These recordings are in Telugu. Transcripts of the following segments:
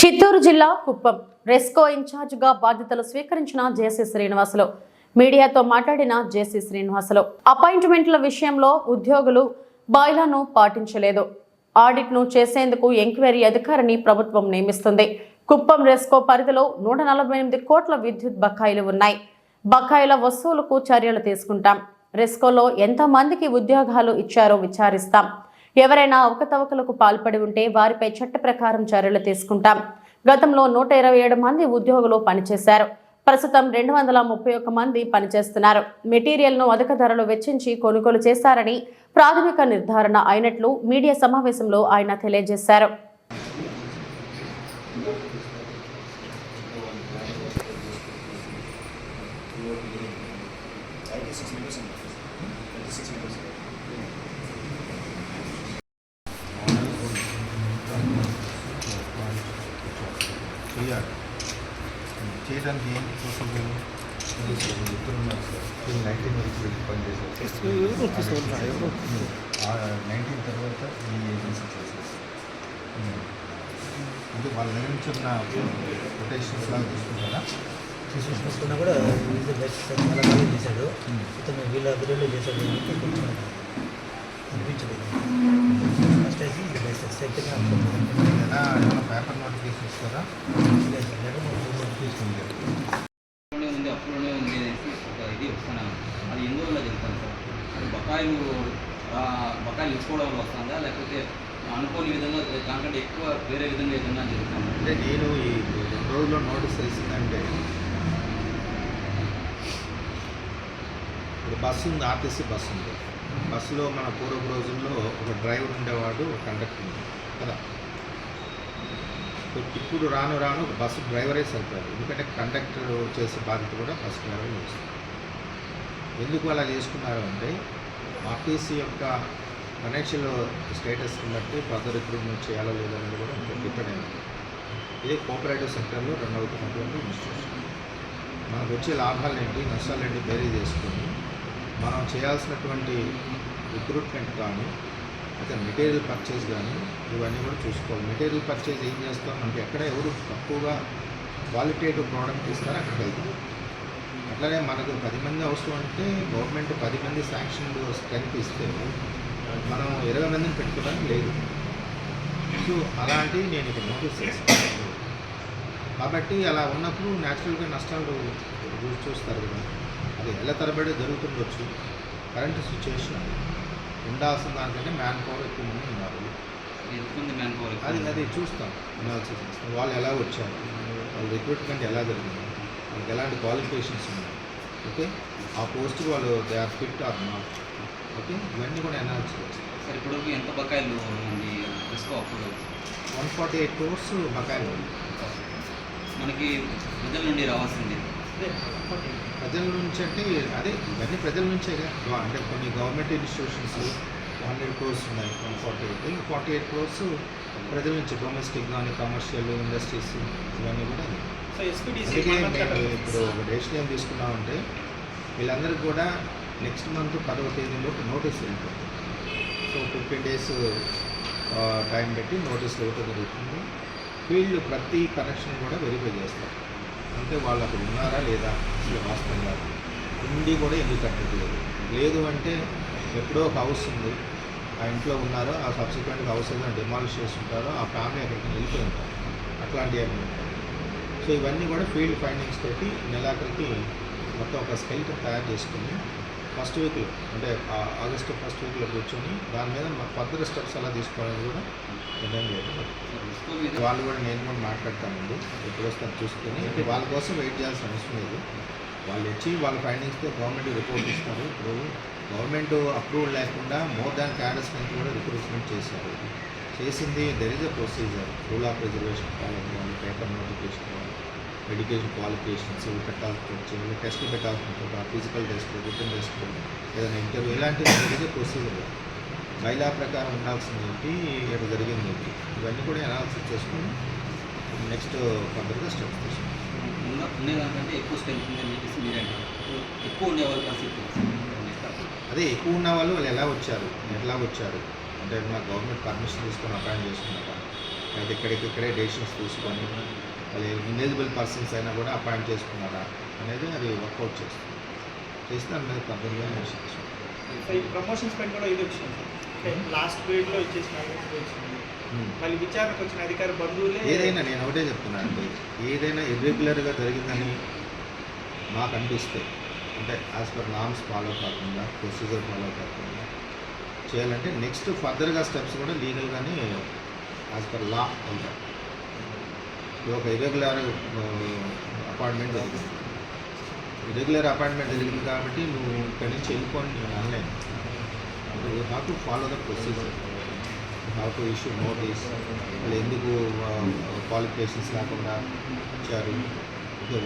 చిత్తూరు జిల్లా కుప్పం. రెస్కో ఇన్ఛార్జిగా బాధ్యతలు స్వీకరించిన జేసీ శ్రీనివాసులు. మీడియాతో మాట్లాడిన జేసీ శ్రీనివాసులు. అపాయింట్మెంట్ల విషయంలో ఉద్యోగులు బాయిలాను పాటించలేదు. ఆడిట్ను చేసేందుకు ఎంక్వైరీ అధికారిని ప్రభుత్వం నియమిస్తుంది. కుప్పం రెస్కో పరిధిలో నూట నలభై ఎనిమిది కోట్ల విద్యుత్ బకాయిలు ఉన్నాయి. బకాయిల వస్తువులకు చర్యలు తీసుకుంటాం. రెస్కోలో ఎంతమందికి ఉద్యోగాలు ఇచ్చారో విచారిస్తాం. ఎవరైనా అవకతవకలకు పాల్పడి ఉంటే వారిపై చట్ట ప్రకారం చర్యలు తీసుకుంటాం. గతంలో నూట ఇరవై ఏడు మంది ఉద్యోగులు పనిచేశారు. ప్రస్తుతం రెండు వందల ముప్పై ఒక్క మంది పనిచేస్తున్నారు. మెటీరియల్ను అధిక ధరలు వెచ్చించి కొనుగోలు చేశారని ప్రాథమిక నిర్ధారణ అయినట్లు మీడియా సమావేశంలో ఆయన తెలియజేశారు. చేయాలి చేయడానికి ప్రొసీజర్ ఇద్దరు ఉన్నారు సార్ నైన్టీన్ వరకు వెళ్ళి పనిచేశారు నైన్టీన్ తర్వాత ఈ ఏజెన్సీ చేసేసి అంటే వాళ్ళ నిర్మించిన కొటేషన్స్ లాగా తీసుకుంటారా తీసుకున్నా కూడా చేశాడు ఇతను వీళ్ళ అభివృద్ధి చేశాడు అనిపించలేదు ఫస్ట్ సెకండ్ ఏమైనా పేపర్ నోటిఫికేషన్ ఇస్తారా తీసుకుంటారు అప్పులోనే ఉంది అప్పులోనే ఉంది అనేసి ఒక ఇది అది ఎన్ని రోజుల్లో చెప్తాను సార్ అది బకాయిలు బకాయిలు ఇచ్చుకోవడం వల్ల వస్తుందా లేకపోతే అనుకోని విధంగా దానికంటే ఎక్కువ వేరే విధంగా ఏదైనా జరుగుతుందా అంటే నేను ఈ రెండు రోజుల్లో నోటీస్ తెలిసిందంటే ఇప్పుడు బస్సు ఉంది ఆర్టీసీ బస్సు ఉంది. బస్సులో మన పూర్వపు రోజుల్లో ఒక డ్రైవర్ ఉండేవాడు కండక్టర్ కదా? ఇప్పుడు రాను రాను ఒక బస్సు డ్రైవరే సరిపోయారు ఎందుకంటే కండక్టర్ చేసే బాధ్యత కూడా బస్సు డ్రైవర్ చేస్తుంది. ఎందుకు అలా చేసుకున్నారు అంటే ఆర్టీసీ యొక్క ఫైనాన్షియల్ స్టేటస్ని బట్టి ఫర్దర్ రిక్రూట్మెంట్ చేయాలో లేదో అనేది కూడా డిపెండ్ అయింది ఇది కోఆపరేటివ్ సెక్టర్లో రన్ అవుతున్నటువంటి ఇన్స్టిట్యూషన్ మనకు వచ్చే లాభాలు ఏంటి? నష్టాలు ఏంటి? బేరీ చేసుకొని మనం చేయాల్సినటువంటి రిక్రూట్మెంట్ కానీ అయితే మెటీరియల్ పర్చేస్ కానీ ఇవన్నీ కూడా చూసుకోవాలి. మెటీరియల్ పర్చేస్ ఏం చేస్తాం? మనకి ఎక్కడ ఎవరు తక్కువగా క్వాలిటేటివ్ ప్రోడక్ట్ ఇస్తారో అక్కడికి వెళ్తాం. అట్లనే మనకు పది మంది అవసరం అంటే గవర్నమెంట్ పది మంది శాంక్షన్ స్ట్రెంత్ ఇస్తే మనం ఇరవై మందిని పెట్టుకోవడానికి లేదు. సో అలాంటివి నేను ఇక్కడ నోటీస్ చేస్తాను కాబట్టి అలా ఉన్నప్పుడు న్యాచురల్గా నష్టాలు చూస్తారు కదా. అది ఎలా తరబడి జరుగుతుండొచ్చు. కరెంట్ సిచ్యువేషన్ అది ఉండాల్సిన దానికంటే మ్యాన్ పవర్ ఎక్కువ మంది ఉన్నారు. ఎంతమంది మ్యాన్ పవర్ అది అది చూస్తాం. అనాలిసిస్ చేస్తాం. వాళ్ళు ఎలా వచ్చారు? వాళ్ళ రిక్రూట్మెంట్ ఎలా జరిగింది? వాళ్ళకి ఎలాంటి క్వాలిఫికేషన్స్ ఉన్నాయి? ఓకే ఆ పోస్ట్కి వాళ్ళు they are fit or not okay ఇవన్నీ కూడా అనాలిసిస్ చేస్తాం. సార్ ఇప్పుడు ఎంత బకాయిలు ఉంది తీసుకో అప్పుడు? వన్ ఫార్టీ ఎయిట్ క్రోర్స్ బకాయిలు. మనకి ప్రజల నుండి రావాల్సింది ప్రజల నుంచి అంటే అదే ఇవన్నీ ప్రజల నుంచే అంటే కొన్ని గవర్నమెంట్ ఇన్స్టిట్యూషన్స్ హండ్రెడ్ క్రోర్స్ ఉన్నాయి one forty eight forty eight crores ప్రజల నుంచి డొమెస్టిక్ కానీ కమర్షియల్ ఇండస్ట్రీస్ ఇవన్నీ కూడా. అందుకే ఇప్పుడు ఒక డెసిషన్ తీసుకున్నామంటే వీళ్ళందరికీ కూడా నెక్స్ట్ మంత్ పదవ తేదీలోపు నోటీస్ వెళ్ళిపోతుంది సో ఫిఫ్టీన్ డేస్ టైం పెట్టి నోటీసులు ఇవ్వటం జరుగుతుంది. వీళ్ళు ప్రతి కనెక్షన్ కూడా వెరిఫై చేస్తారు. అంటే వాళ్ళు అక్కడ ఉన్నారా లేదా అసలు వాస్తవంగా? ఉండి కూడా ఎందుకు కట్టట్లేదు? లేదు అంటే ఎప్పుడో ఒక హౌస్ ఉంది. ఆ ఇంట్లో ఉన్నారో ఆ సబ్సిక్వెంట్ హౌస్ ఏదైనా డిమాలిష్ చేసి ఉంటారో ఆ ఫ్యామిలీ అక్కడికి వెళ్ళిపోయి ఉంటారు. అట్లాంటివి ఏమి ఉంటాయి సో ఇవన్నీ కూడా ఫీల్డ్ ఫైండింగ్స్ తోటి నెలాఖరికి మొత్తం ఒక స్కెల్ట్ తయారు చేసుకుని ఫస్ట్ వీక్లో అంటే ఆగస్టు ఫస్ట్ వీక్లో కూర్చొని దాని మీద ఫర్దర్ స్టెప్స్ ఎలా తీసుకోవాలని కూడా నిర్ణయం లేదు. వాళ్ళు కూడా నేను కూడా మాట్లాడతానండి. ఎప్పుడు వస్తాను చూసుకొని. వాళ్ళ కోసం వెయిట్ చేయాల్సిన అవసరం లేదు. వాళ్ళు వచ్చి వాళ్ళ ఫైండింగ్స్తో గవర్నమెంట్ రిపోర్ట్ ఇస్తారు. ఇప్పుడు గవర్నమెంట్ అప్రూవల్ లేకుండా మోర్ దాన్ క్యాడర్స్ నుంచి కూడా రిక్రూట్మెంట్ చేశారు. చేసింది there is a procedure rule of reservation follow paper notification కావాలి ఎడ్యుకేషన్ క్వాలిఫికేషన్స్ ఇవి పెట్టాల్సి వచ్చి టెస్ట్లు పెట్టాల్సి ఉంటుంది ఫిజికల్ టెస్ట్ రిటర్న్ టెస్ట్ ఏదైనా ఇంటర్వ్యూ ఇలాంటివి అ ప్రొసీజర్ బైలా ప్రకారం ఉండాల్సింది ఏంటి? ఇక్కడ జరిగింది ఏంటి? ఇవన్నీ కూడా అనాలిసిస్ చేసుకొని నెక్స్ట్ ఫర్దర్గా స్టెప్స్ తీసుకుంటాం ఉండేదానికంటే ఎక్కువ స్ట్రెంత్ ఉందని చెప్పేసి మీరే అంటారు ఎక్కువ ఉండేవాళ్ళ పరిస్థితి అదే ఎక్కువ ఉన్న వాళ్ళు వాళ్ళు ఎలా వచ్చారు? ఎట్లా వచ్చారు? అంటే నా గవర్నమెంట్ పర్మిషన్ తీసుకొని అపాయింట్ చేసుకున్నారా? లేదా ఇక్కడికిక్కడే డెసిషన్స్ తీసుకొని అది ఇన్ఎలిజిబుల్ పర్సన్స్ అయినా కూడా అపాయింట్ చేసుకున్నారా అనేది అది వర్కౌట్ చేస్తుంది. చేస్తే దాని మీద ఈ ప్రమోషన్స్ పైన కూడా ఇది వచ్చింది లాస్ట్ పీరియడ్లో ఇచ్చేసిన ఐడెంటిటీ వచ్చింది మళ్ళీ విచారణకు వచ్చిన అధికారి బంధువులే ఏదైనా నేను ఒకటే చెప్తున్నానండి ఏదైనా ఇర్రెగ్యులర్గా జరిగిందని మాకు అనిపిస్తే అంటే యాజ్ పర్ నామ్స్ ఫాలో కాకుండా ప్రొసీజర్ ఫాలో కాకుండా చేయాలంటే నెక్స్ట్ ఫర్దర్గా స్టెప్స్ కూడా లీగల్గానే యాజ్ పర్ లా ఇప్పుడు ఒక ఇర్రెగ్యులర్ అపాయింట్మెంట్ జరిగింది. ఇర్రెగ్యులర్ అపాయింట్మెంట్ జరిగింది కాబట్టి నువ్వు ఇక్కడి నుంచి వెళ్ళిపోని నేను అనలేను. You have to follow the procedure have to issue notice వాళ్ళు ఎందుకు క్వాలిఫికేషన్స్ లేకుండా ఇచ్చారు?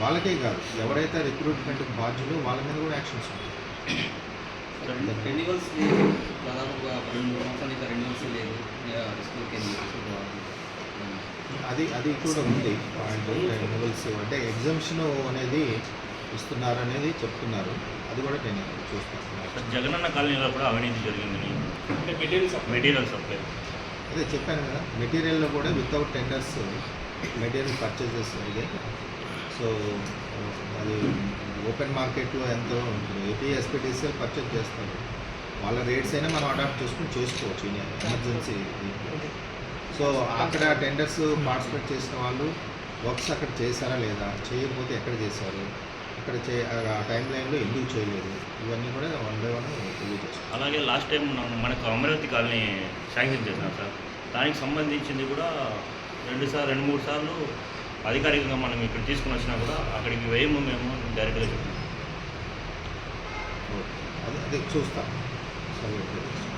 వాళ్ళకే కాదు. ఎవరైతే రిక్రూట్మెంట్ బాధ్యులు వాళ్ళ మీద కూడా యాక్షన్స్ ఉంటాయి. రెన్యువల్స్ లేదు దాదాపుగా రెండు సంవత్సరాలు ఇంకా రెన్యువల్స్ లేదు స్కూల్కి వెళ్ళి అది అది కూడా ఉంది. పాయింట్ రెన్యువల్స్ అంటే ఎగ్జామ్షన్ అనేది ఇస్తున్నారు అనేది చెప్తున్నారు. అది కూడా నేను చూస్తాను జగనన్న కాలనీలో కూడా అవినీతి జరిగిందని. అంటే మెటీరియల్స్ మెటీరియల్ సప్లై. అదే చెప్పాను కదా మెటీరియల్లో కూడా వితౌట్ టెండర్స్ మెటీరియల్ పర్చేసెస్ జరిగాయి. సో అది ఓపెన్ మార్కెట్లో ఎంతో ఉంటుంది. ఏపీఎస్పీటీసీఎల్ పర్చేస్ చేస్తారు. వాళ్ళ రేట్స్ అయినా మనం అడాప్ట్ చేసుకుని చేసుకోవచ్చు. ఎమర్జెన్సీ సో అక్కడ టెండర్స్ పార్టిసిపేట్ చేసిన వాళ్ళు వర్క్స్ అక్కడ చేశారా లేదా? చేయకపోతే ఎక్కడ చేశారు? అక్కడ చే ఆ టైం లైన్లో ఎందుకు చేయలేదు? ఇవన్నీ కూడా వన్ బై వన్ తెలియజేస్తాం. అలాగే లాస్ట్ టైం మనం- మనకు అమరావతి కాలనీ శాంక్షన్ చేసినాం సార్. దానికి సంబంధించింది కూడా రెండు సార్లు రెండు మూడు సార్లు అధికారికంగా మనం ఇక్కడ తీసుకుని వచ్చినా కూడా అక్కడికి వేయము మేము డైరెక్ట్గా చెప్తాం అది అదే చూస్తాం. సరే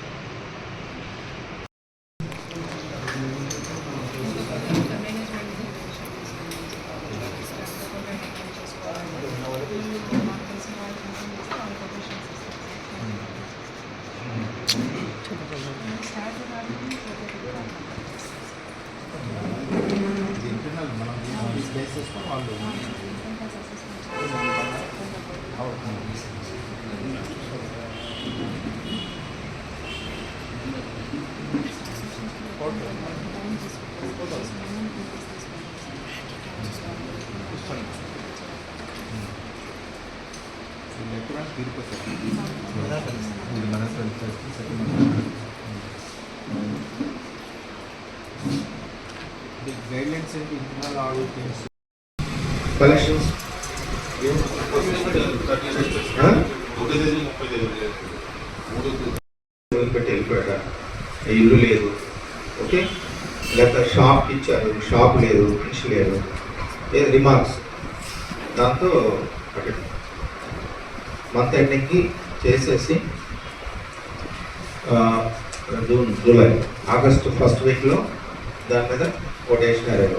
బేసిస్ వాళ్ళు ఎక్కడ తిరుపతి ఇది మన గైడ్ లైన్స్ ఏంటి ఇంటర్నల్ ఆడిట్ కలెక్షన్స్ పెట్టి వెళ్ళిపోయాడా? ఇల్లు లేదు. ఓకే? లేకపోతే షాప్ ఇచ్చారు. షాప్ లేదు. మనిషి లేదు. రిమార్క్స్. దాంతో మంత్ ఎండింగ్కి చేసేసి జూన్ జూలై ఆగస్టు ఫస్ట్ వీక్లో దాని మీద కొటేషన్ అరేవ్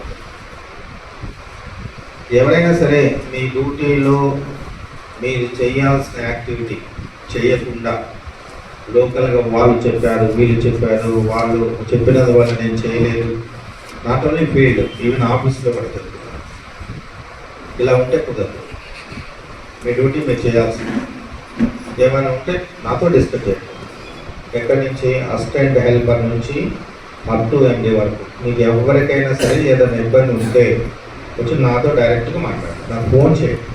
ఎవరైనా సరే మీ డ్యూటీలో మీరు చేయాల్సిన యాక్టివిటీ చేయకుండా లోకల్గా వాళ్ళు చెప్పారు వీళ్ళు చెప్పారు వాళ్ళు చెప్పిన వల్ల నేను చేయలేదు. నాట్ ఓన్లీ ఫీల్డ్ ఈవెన్ ఆఫీస్లో కూడా చెప్తున్నారు ఇలా ఉంటే కుదరదు. మీ డ్యూటీ మీరు చేయాల్సింది. ఏమైనా ఉంటే నాతో డిస్కస్ చేయండి. ఎక్కడి నుంచి? అసిస్టెంట్ హెల్పర్ నుంచి అప్ టు ఎండి వరకు. మీకు ఎవరికైనా సరే ఏదైనా ఇబ్బంది ఉంటే వచ్చి నాతో డైరెక్ట్గా మాట్లాడు. నాకు ఫోన్ చేయండి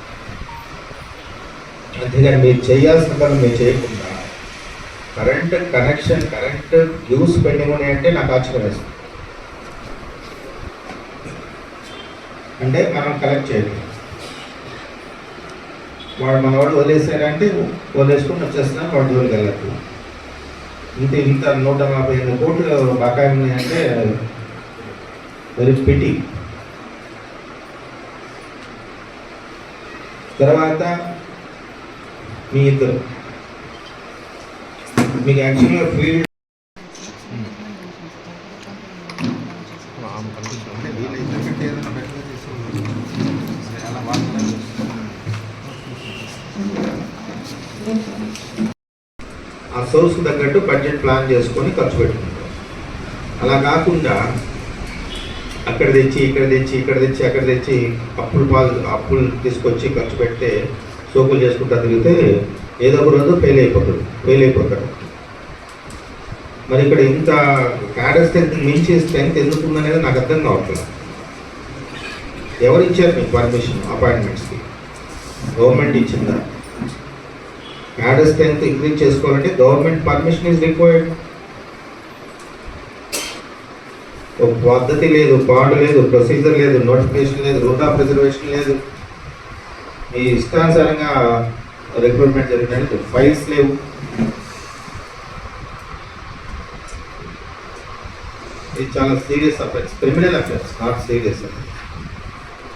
అంతేగాని మీరు చేయాల్సిన పని మీరు చేయకుండా current connection current use pending ఉన్నాయంటే నాకు ఆశ్చర్యం వేస్తుంది. అంటే మనం కలెక్ట్ చేయలేదు వాడు మన వాడు వదిలేసారంటే వదిలేసుకుని వచ్చేస్తున్నా వాడు జోలికి వెళ్ళట్టు ఇంత ఇంత నూట నలభై ఎనిమిది కోట్లు బకాయి ఉన్నాయంటే వెరీ పిటి. తర్వాత మీ ఇద్దరు. మీకు యాక్చువల్గా ఫీల్డ్ ఆ సోర్స్ తగ్గట్టు బడ్జెట్ ప్లాన్ చేసుకొని ఖర్చు పెట్టుకుంటాం అలా కాకుండా అక్కడ తెచ్చి ఇక్కడ తెచ్చి ఇక్కడ తెచ్చి అక్కడ తెచ్చి అప్పులు పాలు అప్పులు తీసుకొచ్చి ఖర్చు పెడితే సోకులు చేసుకుంటా తిరిగితే ఏదో ఒక రోజు ఫెయిల్ అయిపోతుంది ఫెయిల్ అయిపోతాడు. మరి ఇక్కడ ఇంత క్యాడర్ స్ట్రెంత్ మించి స్ట్రెంత్ ఎందుకు ఉందనేది నాకు అర్థం కావట్లేదు. ఎవరు ఇచ్చారు మీకు పర్మిషన్ అపాయింట్మెంట్స్కి గవర్నమెంట్ ఇచ్చిందా? క్యాడర్ స్ట్రెంత్ ఇంక్రీజ్ చేసుకోవాలంటే గవర్నమెంట్ పర్మిషన్ ఈజ్ రిక్వైర్డ్ ఒక పద్ధతి లేదు పాడు లేదు ప్రొసీజర్ లేదు నోటిఫికేషన్ లేదు రూట్ ఆఫ్ రిజర్వేషన్ లేదు. మీ ఇష్టానుసారంగా రిక్రూట్మెంట్ జరిగినట్టు ఫైల్స్ లేవు. ఇది చాలా serious offence criminal offence not serious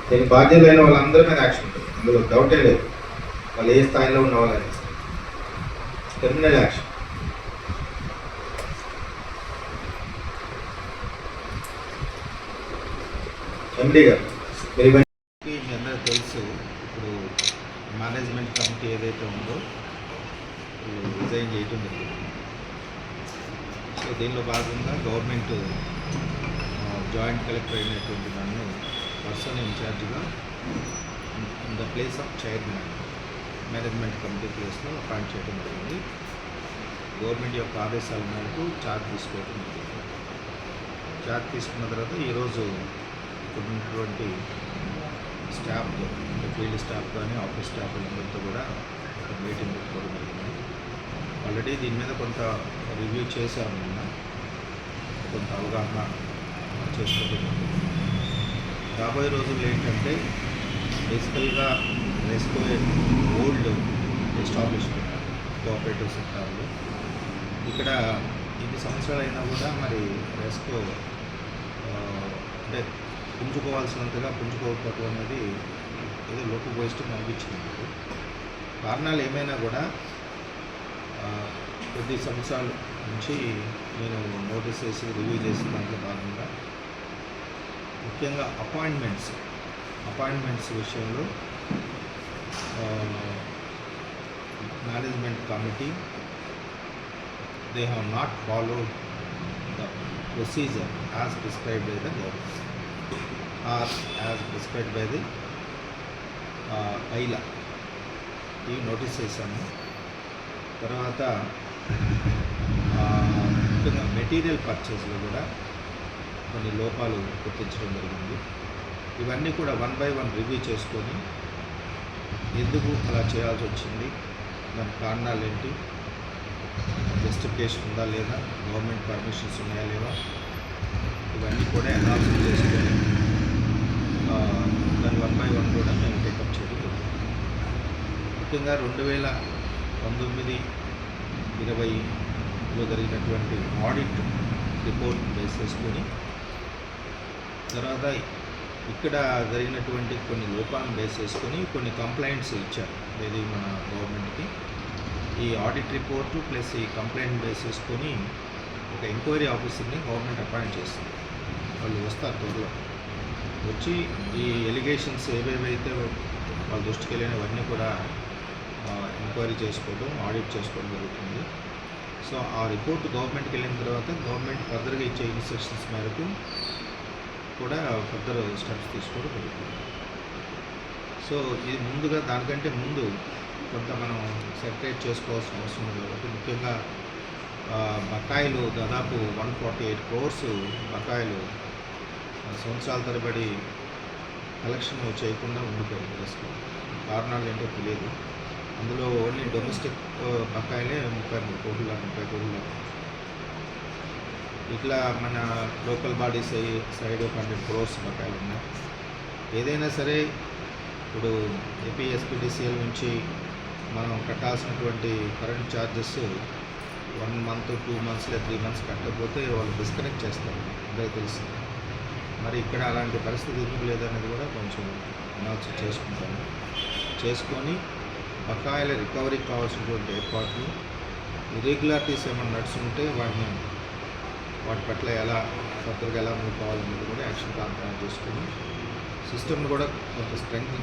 దీనికి బాధ్యులైన వాళ్ళందరి మీద యాక్షన్ ఉంటుంది. అందులో డౌటే లేదు. వాళ్ళు ఏ స్థాయిలో ఉన్న వాళ్ళని క్రిమినల్ యాక్షన్ ఎండి గారు. అందరూ తెలుసు. ఇప్పుడు మేనేజ్మెంట్ కమిటీ ఏదైతే ఉందో రిజైన్ చేయటం జరిగింది. సో దీనిలో భాగంగా గవర్నమెంట్ జాయింట్ కలెక్టర్ అయినటువంటి నన్ను పర్సన్ ఇన్ఛార్జ్గా in the place of chairman management committee ప్లేస్లో అపాయింట్ చేయడం జరిగింది. గవర్నమెంట్ యొక్క ఆదేశాల మేరకు చార్జ్ తీసుకోవడం జరిగింది. చార్జ్ తీసుకున్న తర్వాత ఈరోజు ఇక్కడ ఉన్నటువంటి స్టాఫ్ అంటే ఫీల్డ్ స్టాఫ్ కానీ ఆఫీస్ స్టాఫ్ అందరితో కూడా ఒక మీటింగ్ పెట్టుకోవడం జరిగింది. ఆల్రెడీ దీని మీద కొంత రివ్యూ చేశాము నిన్న. కొంత అవగాహన చేసుకోవడం రాబోయే రోజుల్లో ఏంటంటే బేసికల్గా రెస్కో ఓల్డ్ ఎస్టాబ్లిష్మెంట్ కోఆపరేటివ్ సెక్టార్లో ఇక్కడ ఇన్ని సంవత్సరాలు అయినా కూడా మరి రెస్కో అంటే పుంజుకోవాల్సినంతగా పుంజుకోకపోవటం అనేది ఏదో లోపభూయిష్టం అనిపించింది నాకు. కారణాలు ఏమైనా కూడా కొద్ది సంవత్సరాల నుంచి నేను నోటీస్ చేసి రివ్యూ చేసిన దాంట్లో భాగంగా ముఖ్యంగా అపాయింట్మెంట్స్ అపాయింట్మెంట్స్ విషయంలో management committee they have not follow the procedure as prescribed by the government or as prescribe by the ఐలా ఇవి నోటీస్ చేశాము. తర్వాత ముఖ్యంగా మెటీరియల్ పర్చేస్లో కూడా కొన్ని లోపాలు గుర్తించడం జరిగింది. ఇవన్నీ కూడా వన్ బై వన్ రివ్యూ చేసుకొని ఎందుకు అలా చేయాల్సి వచ్చింది దాని కారణాలు ఏంటి జస్టిఫికేషన్ ఉందా లేదా గవర్నమెంట్ పర్మిషన్స్ ఉన్నాయా లేవా ఇవన్నీ కూడా అనాలిసిస్ చేసుకొని ఆ, దాని వన్ బై వన్ కూడా మేము టేకప్ చేయడం జరుగుతుంది ముఖ్యంగా రెండు వేల పంతొమ్మిది ఇరవైలో జరిగినటువంటి ఆడిట్ రిపోర్ట్ బేస్ చేసుకొని తర్వాత ఇక్కడ జరిగినటువంటి కొన్ని లోపాలను బేస్ చేసుకొని కొన్ని కంప్లైంట్స్ ఇచ్చారు. ఏది మన గవర్నమెంట్కి. ఈ ఆడిట్ రిపోర్టు ప్లస్ ఈ కంప్లైంట్ బేస్ చేసుకొని ఒక ఎంక్వైరీ ఆఫీసర్ని గవర్నమెంట్ అపాయింట్ చేస్తుంది వాళ్ళు వస్తారు త్వరలో. వచ్చి ఈ ఎలిగేషన్స్ ఏవేవైతే వాళ్ళ దృష్టికి వెళ్ళినవన్నీ కూడా ఎంక్వైరీ చేసుకోవడం ఆడిట్ చేసుకోవడం జరుగుతుంది. సో ఆ రిపోర్ట్ గవర్నమెంట్కి వెళ్ళిన తర్వాత గవర్నమెంట్ ఫర్దర్గా ఇచ్చే ఇన్స్ట్రక్షన్స్ మేరకు కూడా ఫర్దర్ స్టెప్స్ తీసుకోవడం జరుగుతుంది. సో ఇది ముందుగా దానికంటే ముందు కొంత మనం సెపరేట్ చేసుకోవాల్సిన అవసరం ఉంది కాబట్టి ముఖ్యంగా బకాయిలు దాదాపు వన్ ఫార్టీ ఎయిట్ క్రోర్స్ బకాయిలు సంవత్సరాల తరబడి కలెక్షన్ చేయకుండా ఉండిపోయింది. కారణాలు ఏంటో తెలియదు. అందులో ఓన్లీ డొమెస్టిక్ బకాయిలే ముప్పై మూడు కోట్ల ముప్పై కోట్ల ఇట్లా మన లోకల్ బాడీస్ సైడ్ ఒక హండ్రెడ్ క్రోర్స్ బకాయిలు ఉన్నాయి ఏదైనా సరే ఇప్పుడు ఏపీ ఎస్పీడీసీఎల్ నుంచి మనం కట్టాల్సినటువంటి current charges one month two months లేదా త్రీ మంత్స్ కట్టకపోతే వాళ్ళు డిస్కనెక్ట్ చేస్తారు. అందరికీ తెలుసు. మరి ఇక్కడ అలాంటి పరిస్థితి ఎందుకు లేదనేది కూడా కొంచెం అనాలిసిస్ చేసుకుంటాను. చేసుకొని బకాయిల రికవరీకి కావాల్సినటువంటి ఏర్పాట్లు ఇరెగ్యులారిటీస్ ఏమైనా నడుచుకుంటే వాటిని వాటి పట్ల ఎలా ఫర్దర్గా ఎలా మూవ్ కావాలనేది కూడా యాక్షన్ ప్లాన్ తయారు చేసుకుని సిస్టమ్ని కూడా కొంత స్ట్రెంగ్